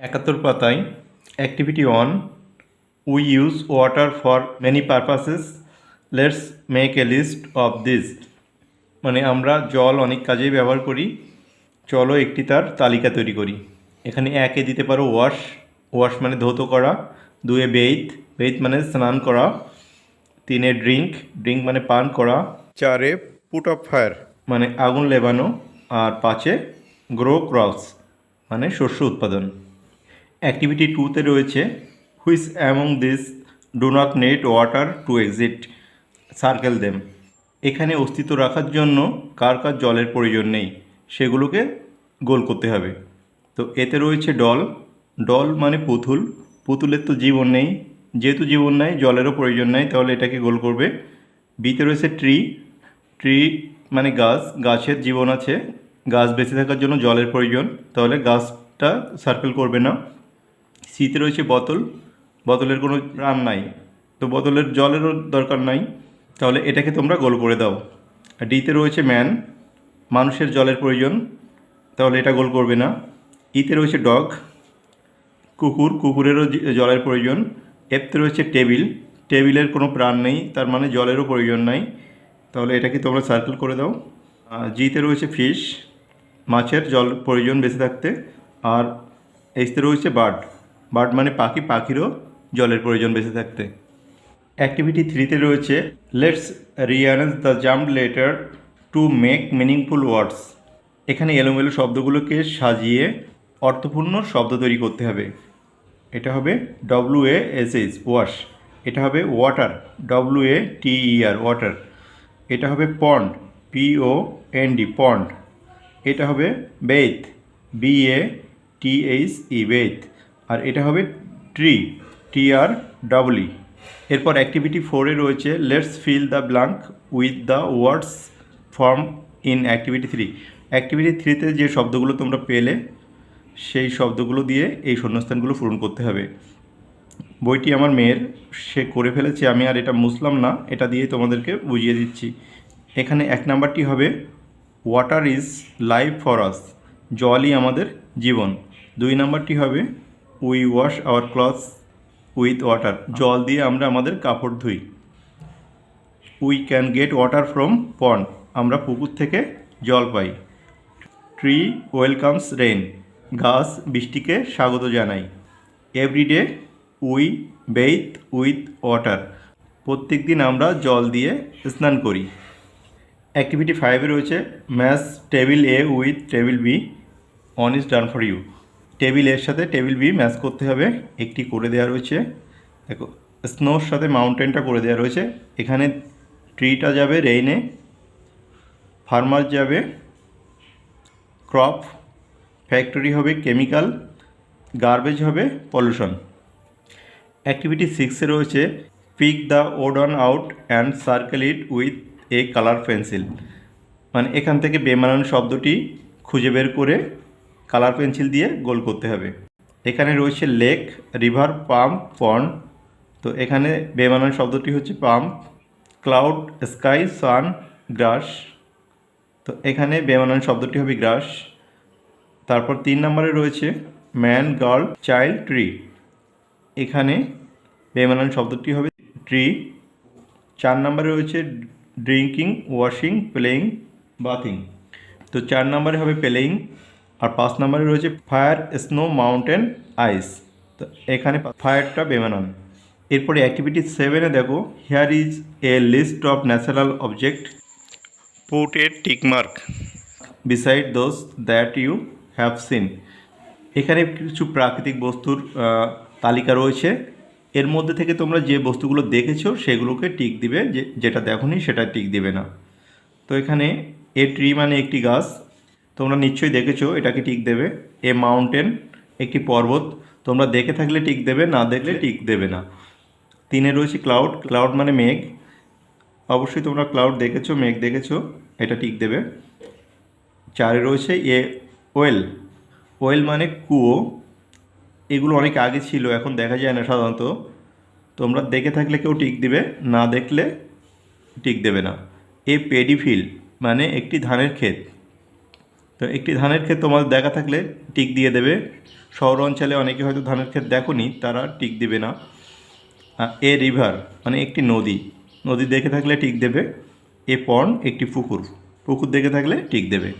একাত্তর পাতায় activity one we use water for many purposes let's make a list of this মানে আমরা জল অনেক কাজেই ব্যবহার করি চলো একটি তার তালিকা তৈরি করি। এখানে একে দিতে পারো ওয়াশ ওয়াশ মানে ধৌত করা দুয়ে বেইত বেইত মানে স্নান করা তিনে ড্রিঙ্ক ড্রিঙ্ক মানে পান করা চারে পুট অফ ফায়ার মানে আগুন লেবানো আর পাঁচে গ্রো ক্রপস মানে শস্য উৎপাদন। অ্যাক্টিভিটি টুতে রয়েছে which among this do not need water to exist circle them এখানে অস্তিত্ব রাখার জন্য কার কার জলের প্রয়োজন নেই, সেগুলোকে গোল করতে হবে। তো এতে রয়েছে ডল। ডল মানে পুতুল। পুতুলের তো জীবন নেই। যেহেতু জীবন নাই, জলেরও প্রয়োজন নাই, তাহলে এটাকে গোল করবে। বিতে রয়েছে ট্রি ট্রি মানে গাছ। গাছের জীবন আছে। গাছ বেঁচে থাকার জন্য জলের প্রয়োজন। তাহলে গাছটা সার্কেল করবে না। শীতে রয়েছে বোতল, বোতলের কোনো প্রাণ নাই। তো বোতলের জলেরও দরকার নাই। তাহলে এটাকে তোমরা গোল করে দাও। ডিতে রয়েছে ম্যান, মানুষের জলের প্রয়োজন, তাহলে এটা গোল করবে না। ইতে রয়েছে ডগ, কুকুর, কুকুরেরও জলের প্রয়োজন। এফতে রয়েছে টেবিল, টেবিলের কোনো প্রাণ নেই, তার মানে জলেরও প্রয়োজন নাই। তাহলে এটাকে তোমরা সার্কেল করে দাও। জিতে রয়েছে ফিশ, মাছের জল প্রয়োজন বেঁচে থাকতে। আর এসতে রয়েছে বার্ড। বার্ড মানে পাখি পাখিরও জলের প্রয়োজন বেঁচে থাকতে। অ্যাক্টিভিটি থ্রিতে রয়েছে let's rearrange the jumbled letters to make meaningful words এখানে এলোমেলো শব্দগুলোকে সাজিয়ে অর্থপূর্ণ শব্দ তৈরি করতে হবে। এটা হবে W A S H wash এটা হবে water W A T R water এটা হবে pond P O N D pond এটা হবে bath B A T H E bath আর এটা হবে tree T R double E এরপর অ্যাক্টিভিটি ফোরে রয়েছে let's fill the blank with the words form in activity three activity থ্রিতে যে শব্দগুলো তোমরা পেলে, সেই শব্দগুলো দিয়ে এই শূন্যস্থানগুলো পূরণ করতে হবে। বইটি আমার মেয়ের, সে করে ফেলেছে, আমি আর এটা মুসলাম না, এটা দিয়ে তোমাদেরকে বুঝিয়ে দিচ্ছি। এখানে এক নাম্বারটি হবে water is life for us জলই আমাদের জীবন। দুই নাম্বারটি হবে we wash our clothes with water জল দিয়ে আমরা আমাদের কাপড় ধুই। We can get water from pond আমরা পুকুর থেকে জল পাই। ট্রি ওয়েলকামস রেন গাছ বৃষ্টিকে স্বাগত জানাই। Every day we bathe with water প্রত্যেক দিন আমরা জল দিয়ে স্নান করি। অ্যাক্টিভিটি ফাইভে রয়েছে match table A with table B one is done for you টেবিলের সাথে টেবিল বি ম্যাচ করতে হবে। একটি করে দেওয়া রয়েছে। দেখো স্নোর সাথে মাউন্টেনটা করে দেওয়া রয়েছে। এখানে ট্রিটা যাবে রেইনে ফার্মার যাবে ক্রপ ফ্যাক্টরি হবে কেমিক্যাল গার্বেজ হবে পলিউশন অ্যাক্টিভিটি সিক্সে রয়েছে pick the odd one out and circle it with a colour pencil মানে এখান থেকে বেমানান শব্দটি খুঁজে বের করে কালার পেন্সিল দিয়ে গোল করতে হবে। এখানে রয়েছে লেক, রিভার, পাম্প, পন্ড। তো এখানে বেমানান শব্দটি হচ্ছে pump, cloud, sky, sun, grass. তো এখানে বেমানান শব্দটি হবে গ্রাস। তারপর তিন নম্বরে রয়েছে ম্যান, গার্ল, চাইল্ড, ট্রি। এখানে বেমানান শব্দটি হবে ট্রি। চার নম্বরে রয়েছে ড্রিঙ্কিং, ওয়াশিং, প্লেইং, বাথিং। তো চার নম্বরে হবে প্লেইং। আর পাঁচ নম্বরে রয়েছে ফায়ার স্নো মাউন্টেন আইস। তো এখানে ফায়ারটা বেমানান। এরপরে অ্যাক্টিভিটি সেভেনে দেখো here is a list of natural object. Put a tick mark beside those that you have seen এখানে কিছু প্রাকৃতিক বস্তুর তালিকা রয়েছে। এর মধ্যে থেকে তোমরা যে বস্তুগুলো দেখেছ সেগুলোকে টিক দিবে। যে যেটা দেখোনি সেটা টিক দিবে না। তো এখানে এ ট্রি মানে একটি গাছ। তোমরা নিশ্চয়ই দেখেছ এটাকে টিক দেবে। এ মাউন্টেন একটি পর্বত। তোমরা দেখে থাকলে টিক দেবে না দেখলে টিক দেবে না। তিনে রয়েছে ক্লাউড। ক্লাউড মানে মেঘ। অবশ্যই তোমরা ক্লাউড দেখেছ মেঘ দেখেছ এটা টিক দেবে। চারে রয়েছে এ ওয়েল। ওয়েল মানে কুয়ো। এগুলো অনেক আগে ছিল এখন দেখা যায় না সাধারণত। তোমরা দেখে থাকলে কেউ টিক দিবে না দেখলে টিক দেবে না। এ পেডি ফিল্ড মানে একটি ধানের ক্ষেত। তো একটি ধানের ক্ষেত তোমাদের দেখা থাকলে টিক দিয়ে দেবে। শহর অঞ্চলে অনেকে হয়তো ধানের ক্ষেত দেখোনি, তারা টিক দেবে না। এ রিভার মানে একটি নদী। নদী দেখে থাকলে টিক দেবে। এ পণ একটি পুকুর। পুকুর দেখে থাকলে টিক দেবে।